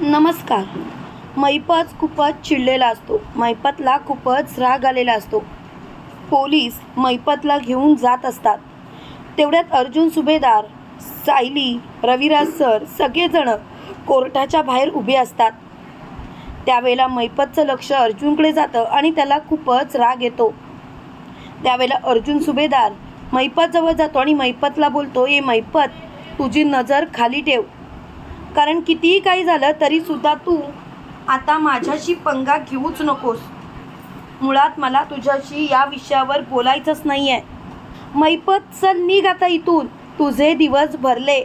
नमस्कार. मैपत खूपच चिडलेला असतो. मैपतला खूपच राग आलेला असतो. पोलीस मैपतला घेऊन जात असतात. तेवढ्यात अर्जुन सुभेदार सायली रविराज सर सगळेजण कोर्टाच्या बाहेर उभे असतात. त्यावेळेला मैपतचं लक्ष अर्जुनकडे जातं आणि त्याला खूपच राग येतो. त्यावेळेला अर्जुन सुभेदार मैपतजवळ जातो आणि मैपतला बोलतो ये मैपत तुझी नजर खाली ठेव. कारण कितीही काही झालं तरी सुद्धा तू आता माझ्याशी पंगा घेऊच नकोस. मुळात मला तुझ्याशी या विषयावर बोलायचंच नाही आहे मैपत चल निघ आता इथून. तुझे दिवस भरले.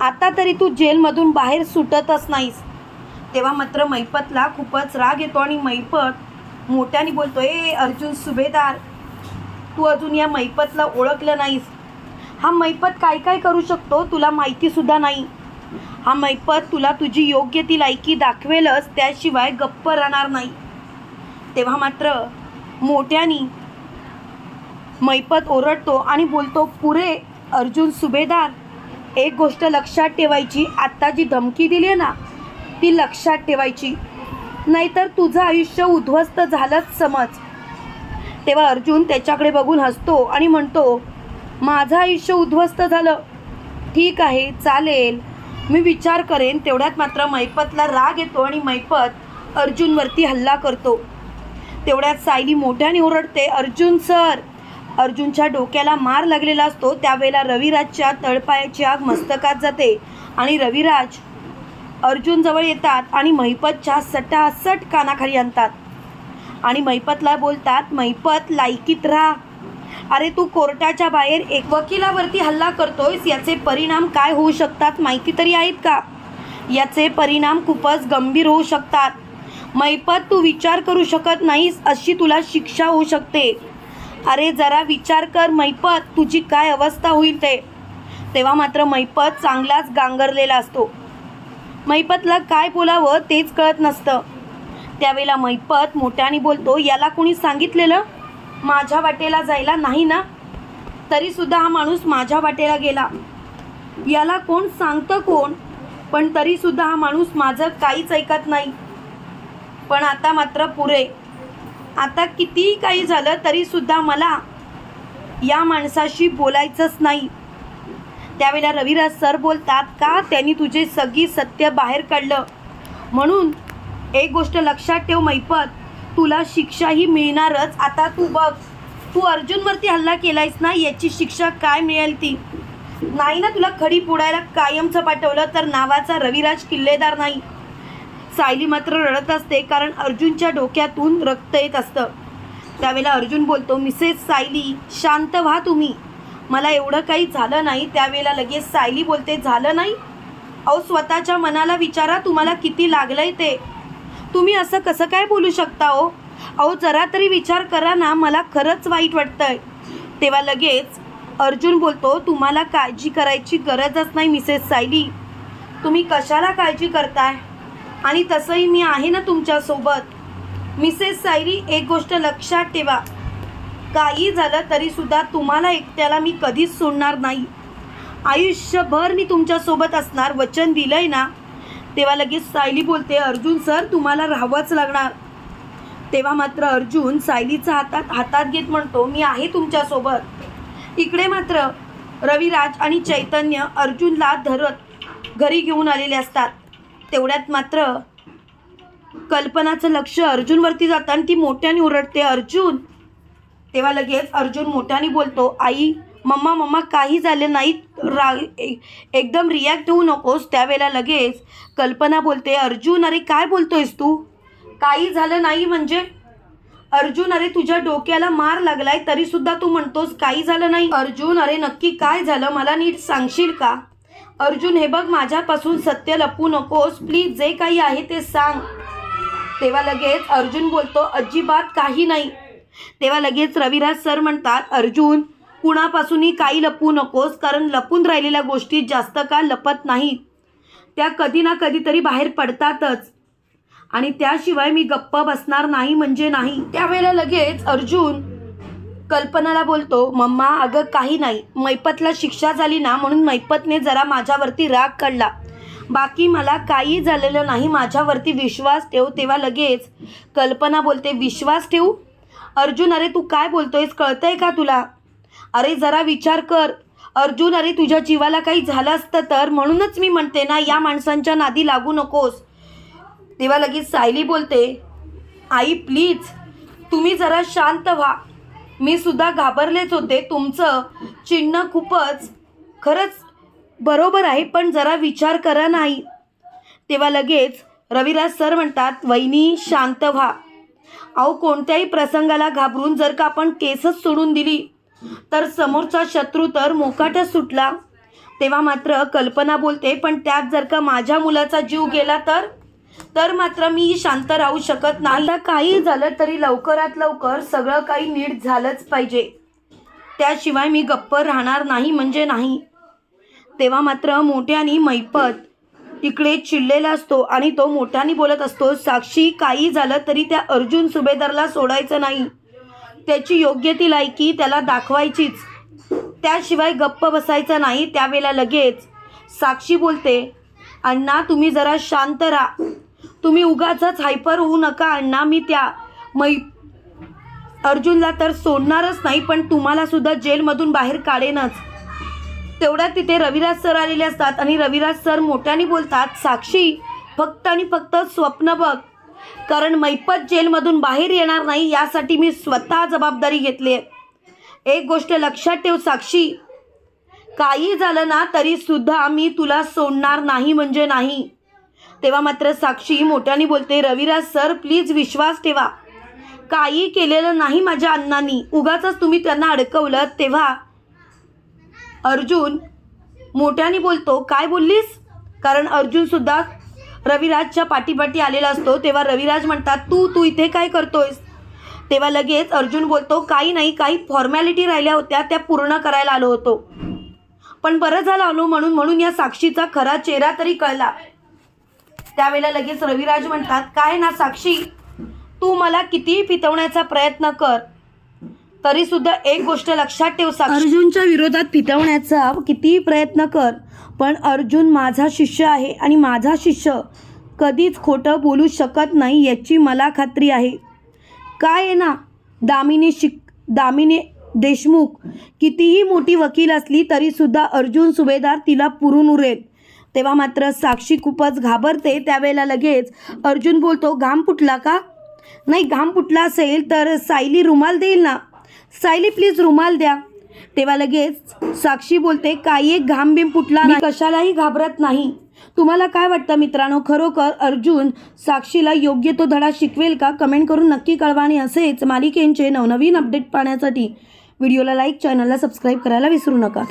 आता तरी तू जेलमधून बाहेर सुटतच नाहीस. तेव्हा मात्र मैपतला खूपच राग येतो आणि मैपत मोठ्याने बोलतो ए अर्जुन सुभेदार तू अजून या मैपतला ओळखलं नाहीस. हा मैपत काय काय करू शकतो तुला माहितीसुद्धा नाही. हा मैपत तुला तुझी योग्य ती लायकी दाखवेलच त्याशिवाय गप्प राहणार नाही. तेव्हा मात्र मोठ्यानी मैपत ओरडतो आणि बोलतो पुरे अर्जुन सुभेदार एक गोष्ट लक्षात ठेवायची आत्ता जी धमकी दिली आहे ना ती लक्षात ठेवायची. नाहीतर तुझं आयुष्य उद्ध्वस्त झालंच समज. तेव्हा अर्जुन त्याच्याकडे बघून हसतो आणि म्हणतो माझं आयुष्य उद्ध्वस्त झालं. ठीक आहे चालेल. मी विचार करेन तेवढ्यात मात्र मैपतला राग येतो आणि मैपत अर्जुनवरती हल्ला करतो. तेवढ्यात सायली मोठ्याने ओरडते अर्जुन सर! अर्जुनच्या डोक्याला मार लागलेला असतो. त्यावेळेला रविराजच्या तळपायाची आग मस्तकात जाते आणि रविराज अर्जुनजवळ येतात आणि मैपतच्या सटासट कानाखाली आणतात. आणि मैपतला बोलतात मैपत लायकीत राहा. अरे तू कोर्टाच्या बाहेर एक वकिलावरती हल्ला करतोयस याचे परिणाम काय होऊ शकतात माहिती तरी आहेत का? याचे परिणाम खूपच गंभीर होऊ शकतात. मैपत तू विचार करू शकत नाहीस अशी तुला शिक्षा होऊ शकते. अरे जरा विचार कर मैपत तुझी काय अवस्था होईल ते. तेव्हा मात्र मैपत चांगलाच गांगरलेला असतो. मैपतला काय बोलावं तेच कळत नसतं. त्यावेळेला मैपत मोठ्याने बोलतो याला कोणी सांगितलेलं? माझ्या वाटेला जायला नाही ना? तरीसुद्धा हा माणूस माझ्या वाटेला गेला. याला कोण सांगतं कोण? पण तरीसुद्धा हा माणूस माझं काहीच ऐकत नाही. पण आता मात्र पुरे. आता कितीही काही झालं तरीसुद्धा मला या माणसाशी बोलायचंच नाही. त्यावेळेला रविराज सर बोलतात का त्यांनी तुझे सगळी सत्य बाहेर काढलं? म्हणून एक गोष्ट लक्षात ठेव मैपत. तुला शिक्षाही मिळणारच. आता तू बघ तू अर्जुनवरती हल्ला केलायस ना याची शिक्षा काय मिळेल ती? नाही ना तुला खडी पुडायला कायमचं पाठवलं तर नावाचा रविराज किल्लेदार नाही. सायली मात्र रडत असते कारण अर्जुनच्या डोक्यातून रक्त येत असतं. त्यावेळेला अर्जुन बोलतो मिसेस सायली शांत व्हा तुम्ही. मला एवढं काही झालं नाही. त्यावेळेला लगेच सायली बोलते झालं नाही? अहो स्वतःच्या मनाला विचारा तुम्हाला किती लागलंय ते. तुम्ही असं कसं काय बोलू शकता हो? अहो जरा तरी विचार करा ना मला खरंच वाईट वाटतंय. तेव्हा लगेच अर्जुन बोलतो तुम्हाला काळजी करायची गरजच नाही मिसेस सायली. तुम्ही कशाला काळजी करताय? आणि तसंही मी आहे ना तुमच्यासोबत. मिसेस सायली एक गोष्ट लक्षात ठेवा. काही झालं तरीसुद्धा तुम्हाला एकट्याला मी कधीच सोडणार नाही. आयुष्यभर मी तुमच्यासोबत असणार वचन दिलं आहे ना तेव्हा लगेच सायली बोलते अर्जुन सर तुम्हाला राहावंच लागणार. तेव्हा मात्र अर्जुन सायलीचा हातात हातात घेत म्हणतो मी आहे तुमच्यासोबत. इकडे मात्र रविराज आणि चैतन्य अर्जुनला धरत घरी घेऊन आलेले असतात. तेवढ्यात मात्र कल्पनाचं लक्ष अर्जुनवरती जातं आणि ती मोठ्याने ओरडते अर्जुन. तेव्हा लगेच अर्जुन मोठ्याने बोलतो आई मम्मा मम्मा काही झालं नाही रा एकदम रिॲक्ट होऊ नकोस. त्यावेळेला लगेच कल्पना बोलते अर्जुन अरे काय बोलतोयस तू? काही झालं नाही म्हणजे? अर्जुन अरे तुझ्या डोक्याला मार लागलाय तरीसुद्धा तू म्हणतोस काही झालं नाही. अर्जुन अरे नक्की काय झालं? मला नीट सांगशील का? अर्जुन हे बघ माझ्यापासून सत्य लपू नकोस. प्लीज जे काही आहे ते सांग. तेव्हा लगेच अर्जुन बोलतो अजिबात काही नाही. तेव्हा लगेच रविराज सर म्हणतात अर्जुन कुणापासूनही काही लपवू नकोस कारण लपून राहिलेल्या गोष्टी जास्त काळ लपत नाहीत त्या कधी ना कधीतरी बाहेर पडतातच. आणि त्याशिवाय मी गप्प बसणार नाही म्हणजे नाही. त्यावेळेला लगेच अर्जुन कल्पनाला बोलतो मम्मा अगं काही नाही. मैपतला शिक्षा झाली ना म्हणून मैपतने जरा माझ्यावरती राग काढला. बाकी मला काही झालेलं नाही माझ्यावरती विश्वास ठेव. तेव्हा लगेच कल्पना बोलते विश्वास ठेवू? अर्जुन अरे तू काय बोलतोयस? कळतंय का तुला? अरे जरा विचार कर. अर्जुन अरे तुझ्या जीवाला काही झालं असतं तर? म्हणूनच मी म्हणते ना या माणसांच्या नादी लागू नकोस. तेव्हा लगेच सायली बोलते आई प्लीज तुम्ही जरा शांत व्हा. मी सुद्धा घाबरलेच होते. तुमचं चिन्ह खूपच खरंच बरोबर आहे पण जरा विचार करा नाही. तेव्हा लगेच रविराज सर म्हणतात वहिनी शांत व्हा. अहो कोणत्याही प्रसंगाला घाबरून जर का आपण केसच सोडून दिली तर समोरचा शत्रू तर मोकाटच सुटला. तेव्हा मात्र कल्पना बोलते पण त्यात जर का माझ्या मुलाचा जीव गेला तर? तर मात्र मी शांत राहू शकत नाही. काही झालं तरी लवकरात लवकर सगळं काही नीट झालंच पाहिजे. त्याशिवाय मी गप्प राहणार नाही म्हणजे नाही. तेव्हा मात्र मोठ्यानी मैपत इकडे चिडलेला असतो आणि तो मोठ्याने बोलत असतो साक्षी काही झालं तरी त्या अर्जुन सुभेदारला सोडायचं नाही. त्याची योग्य ती लायकी त्याला दाखवायचीच. त्याशिवाय गप्प बसायचा नाही त्यावेळेला लगेच. साक्षी बोलते अण्णा तुम्ही जरा शांत राहा. तुम्ही उगाचच हायपर होऊ नका अण्णा मी त्या मै अर्जुनला तर सोडणारच नाही पण तुम्हाला सुद्धा जेलमधून बाहेर काढेनच. तेवढ्या तिथे रविराज सर आलेले असतात आणि रविराज सर मोठ्याने बोलतात साक्षी फक्त आणि फक्त स्वप्न बघ. कारण मैपत जेलमधून बाहेर येणार नाही यासाठी मी स्वतः जबाबदारी घेतली आहे. एक गोष्ट लक्षात ठेव साक्षी. काही झालं ना तरी सुद्धा मी तुला सोडणार नाही म्हणजे नाही. तेव्हा मात्र साक्षी मोठ्याने बोलते रविराज सर प्लीज विश्वास ठेवा. काही केलेलं नाही माझ्या अण्णांनी. उगाच तुम्ही त्यांना अडकवलं. तेव्हा अर्जुन मोठ्याने बोलतो काय बोललीस? कारण अर्जुन सुद्धा रविराजच्या पाठीपाठी आलेला असतो तेव्हा रविराज म्हणतात तू तू इथे काय करतोयस? तेव्हा लगेच अर्जुन बोलतो काही नाही काही फॉर्मॅलिटी राहिल्या होत्या त्या पूर्ण करायला आलो होतो. पण बरं झालं आलो म्हणून म्हणून या साक्षीचा खरा चेहरा तरी कळला. त्यावेळेला लगेच रविराज म्हणतात काय ना साक्षी तू मला कितीही पितवण्याचा प्रयत्न कर तरी सुद्धा एक गोष्ट लक्षात ठेव अर्जुनच्या विरोधात पितवण्याचा कितीही प्रयत्न कर पण अर्जुन माझा शिष्य आहे आणि माझा शिष्य कधीच खोटं बोलू शकत नाही याची मला खात्री आहे. काय आहे ना? दामिनी शिक दामिनी देशमुख कितीही मोठी वकील असली तरीसुद्धा अर्जुन सुभेदार तिला पुरून उरेल. तेव्हा मात्र साक्षी खूपच घाबरते. त्यावेळेला लगेच अर्जुन बोलतो घाम फुटला का? नाही घाम फुटला असेल तर सायली रुमाल देईल ना. सायली प्लीज रुमाल द्या. तेव्हा लगेच साक्षी बोलते काही एक घाम बिम फुटला नाही. कशालाही घाबरत नाही. तुम्हाला काय वाटतं मित्रांनो? खरोखर अर्जुन साक्षीला योग्य तो धडा शिकवेल का? कमेंट करून नक्की कळवा आणि असेच मालिकेंचे नवनवीन अपडेट पाहण्यासाठी व्हिडिओला लाईक चॅनलला सबस्क्राईब करायला विसरू नका.